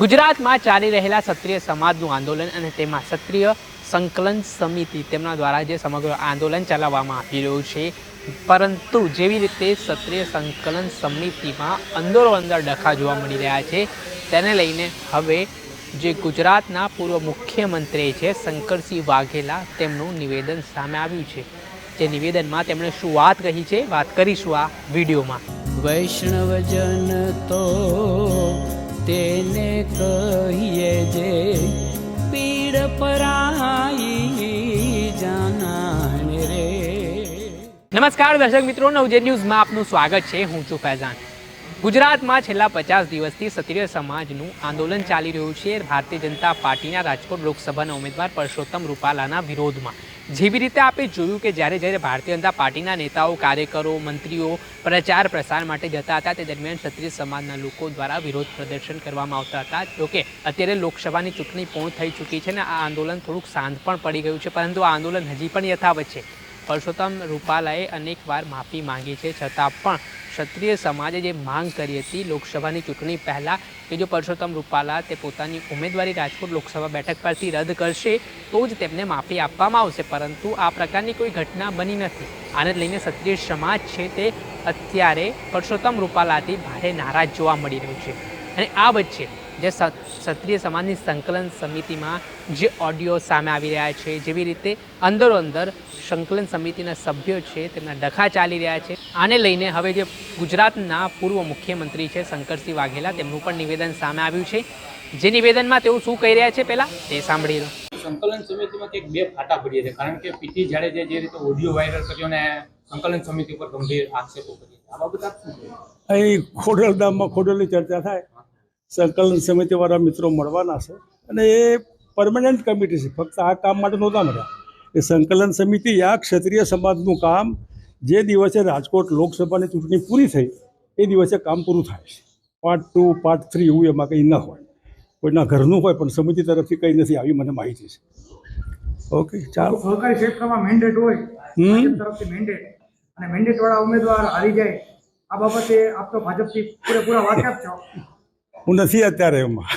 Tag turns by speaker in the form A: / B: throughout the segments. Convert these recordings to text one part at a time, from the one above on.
A: ગુજરાતમાં ચાલી રહેલા ક્ષત્રિય સમાજનું આંદોલન અને તેમાં ક્ષત્રિય સંકલન સમિતિ તેમના દ્વારા જે સમગ્ર આંદોલન ચલાવવામાં આવી રહ્યું છે. પરંતુ જેવી રીતે ક્ષત્રિય સંકલન સમિતિમાં અંદરો અંદર ડખા જોવા મળી રહ્યા છે, તેને લઈને હવે જે ગુજરાતના પૂર્વ મુખ્યમંત્રી છે, શંકરસિંહ વાઘેલા તેમનું નિવેદન સામે આવ્યું છે. જે નિવેદનમાં તેમણે શું વાત કહી છે, વાત કરીશું આ વિડીયોમાં.
B: વૈષ્ણવજન તો તેને કહીએ જે પીડ પરાઈ જાનાને રે.
A: નમસ્કાર દર્શક મિત્રો નવજે ન્યૂઝમાં આપનું સ્વાગત છે. હું છું ફૈઝાન. ગુજરાતમાં છેલ્લા પચાસ દિવસથી ક્ષત્રિય સમાજનું આંદોલન ચાલી રહ્યું છે. ભારતીય જનતા પાર્ટીના રાજકોટ લોકસભાના ઉમેદવાર પરસોત્તમ રૂપાલાના વિરોધમાં. જેવી રીતે આપણે જોયું કે જ્યારે જ્યારે ભારતીય જનતા પાર્ટીના નેતાઓ, કાર્યકરો, મંત્રીઓ પ્રચાર પ્રસાર માટે જતા હતા, તે દરમિયાન ક્ષત્રિય સમાજના લોકો દ્વારા વિરોધ પ્રદર્શન કરવામાં આવતા હતા. જોકે અત્યારે લોકસભાની ચૂંટણી પૂર્ણ થઈ ચૂકી છે અને આ આંદોલન થોડુંક શાંત પણ પડી ગયું છે, પરંતુ આ આંદોલન હજી પણ યથાવત છે. પરસોત્તમ રૂપાલાએ અનેકવાર માફી માંગી છે. છતાં પણ ક્ષત્રિય સમાજે જે માંગ કરી હતી, લોકસભાની ચૂંટણી પહેલાં, કે જો પરસોત્તમ રૂપાલા તે પોતાની ઉમેદવારી રાજકોટ લોકસભા બેઠક પરથી રદ કરશે, તો જ તેમને માફી આપવામાં આવશે. પરંતુ આ પ્રકારની કોઈ ઘટના બની નથી. આને લઈને ક્ષત્રિય સમાજ છે તે અત્યારે પરસોત્તમ રૂપાલાથી ભારે નારાજ જોવા મળી રહ્યું છે. અને આ વચ્ચે જે ક્ષત્રિય સમાજની સંકલન સમિતિમાં જે ઓડિયો સામે આવી રહ્યા છે જેવી રીતે અંદરો અંદર સંકલન સમિતિના સભ્યો છે તેમના ડખા ચાલી રહ્યા છે. આને લઈને હવે જે ગુજરાતના પૂર્વ મુખ્યમંત્રી છે શંકરસિંહ વાઘેલા તેમનું પણ નિવેદન સામે આવ્યું છે. જે નિવેદનમાં તેઓ શું કહી રહ્યા છે પહેલાં તે સાંભળી લો.
C: સંકલન સમિતિમાં કંઈક બે ફાટા પડ્યા છે કારણ કે પીટી જાડેજા જે રીતે ઓડિયો વાયરલ કર્યો ને સંકલન સમિતિ પર ગંભીર આક્ષેપો કરી આ બાબત આપ શું?
D: ખોડલધામમાં ખોડલની ચર્ચા થાય. સંકલન સમિતિવાળા મિત્રો મળવાના છે. અને એ પરમનન્ટ કમિટી છે. ફક્ત આ કામ માટે નહોતા મળ્યા. એ સંકલન સમિતિ આ ક્ષત્રિય સમાજનું કામ જે દિવસે રાજકોટ લોકસભાની ચૂંટણી પૂરી થઈ એ દિવસે કામ પૂરું થાય છે. પાર્ટ ટુ પાર્ટ થ્રી એવું એમાં કંઈ ન હોય. કોઈના ઘરનું હોય પણ સમિતિ તરફથી કંઈ નથી. આવી મને માહિતી છે. ઓકે ચાલો.
E: સહકારી ક્ષેત્રમાં મેન્ડેટ હોય તરફથી મેન્ડેટ અને મેન્ડેટવાળા ઉમેદવાર હારી જાય આ બાબતે આપ તો ભાજપથી પૂરેપૂરા વાકેફ છો.
D: હું નથી અત્યારે એમાં.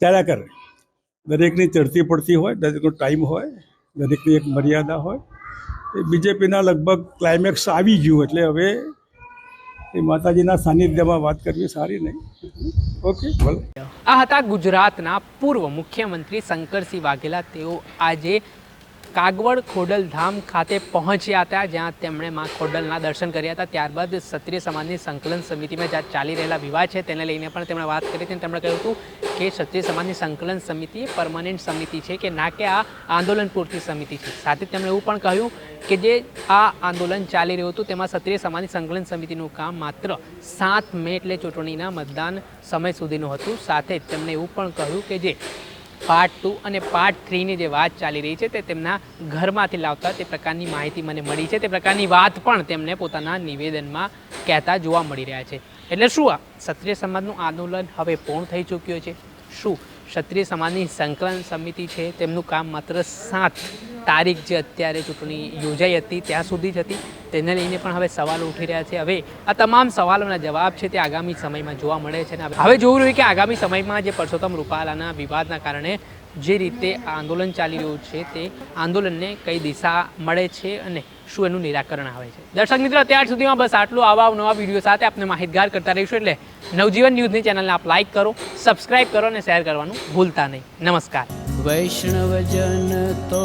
D: ચાલ્યા કરે. દરેકની ચડતી પડતી હોય દરેકનો ટાઈમ હોય દરેકની એક મર્યાદા હોય. એ બીજેપીના લગભગ ક્લાઇમેક્સ આવી ગયું એટલે હવે એ માતાજીના સાનિધ્યમાં વાત કરવી સારી નહીં. ઓકે ભલે.
A: આ હતા ગુજરાતના પૂર્વ મુખ્યમંત્રી શંકરસિંહ વાઘેલા. તેઓ આજે કાગવડ ખોડલધામ ખાતે પહોંચ્યા હતા, જ્યાં તેમણે માં ખોડલના દર્શન કર્યા હતા. ત્યારબાદ ક્ષત્રિય સમાજની સંકલન સમિતિમાં જ્યાં ચાલી રહેલા વિવાદ છે, તેને લઈને પણ તેમણે વાત કરી હતી તેમણે કહ્યું હતું કે ક્ષત્રિય સમાજની સંકલન સમિતિ પરમાનન્ટ સમિતિ છે કે ના કે આ આંદોલન પૂરતી સમિતિ છે. સાથે તેમણે એવું પણ કહ્યું કે જે આ આંદોલન ચાલી રહ્યું હતું, તેમાં ક્ષત્રિય સમાજની સંકલન સમિતિનું કામ માત્ર સાત મે એટલે ચૂંટણીના મતદાન સમય સુધીનું હતું. સાથે તેમણે એવું પણ કહ્યું કે જે પાર્ટ ટુ અને પાર્ટ થ્રીની જે વાત ચાલી રહી છે તે તેમના ઘરમાંથી લાવતા તે પ્રકારની માહિતી મને મળી છે. તે પ્રકારની વાત પણ તેમને પોતાના નિવેદનમાં કહેતા જોવા મળી રહ્યા છે. એટલે શું આ ક્ષત્રિય સમાજનું આંદોલન હવે પૂર્ણ થઈ ચૂક્યું છે? શું ક્ષત્રિય સમાજની સંકલન સમિતિ છે? તેમનું કામ માત્ર સાત તારીખ જે અત્યારે ચૂંટણી યોજાઈ હતી, ત્યાં સુધી જ હતી? તેને લઈને પણ હવે સવાલો ઉઠી રહ્યા છે. હવે આ તમામ સવાલોના જવાબ છે તે આગામી સમયમાં જોવા મળે છે અને હવે જોવું રહ્યું કે આગામી સમયમાં જે પરસોત્તમ રૂપાલાના વિવાદના કારણે જે રીતે આંદોલન ચાલી રહ્યું છે તે આંદોલનને કઈ દિશા મળે છે અને શું એનું નિરાકરણ આવે છે. દર્શક મિત્રો, અત્યાર સુધીમાં બસ આટલું. આવા નવા વીડિયો સાથે આપણે માહિતગાર કરતા રહીશું એટલે નવજીવન ન્યૂઝની ચેનલને આપ લાઇક કરો સબસ્ક્રાઇબ કરો અને શેર કરવાનું ભૂલતા નહીં. નમસ્કાર.
B: વૈષ્ણવજન તો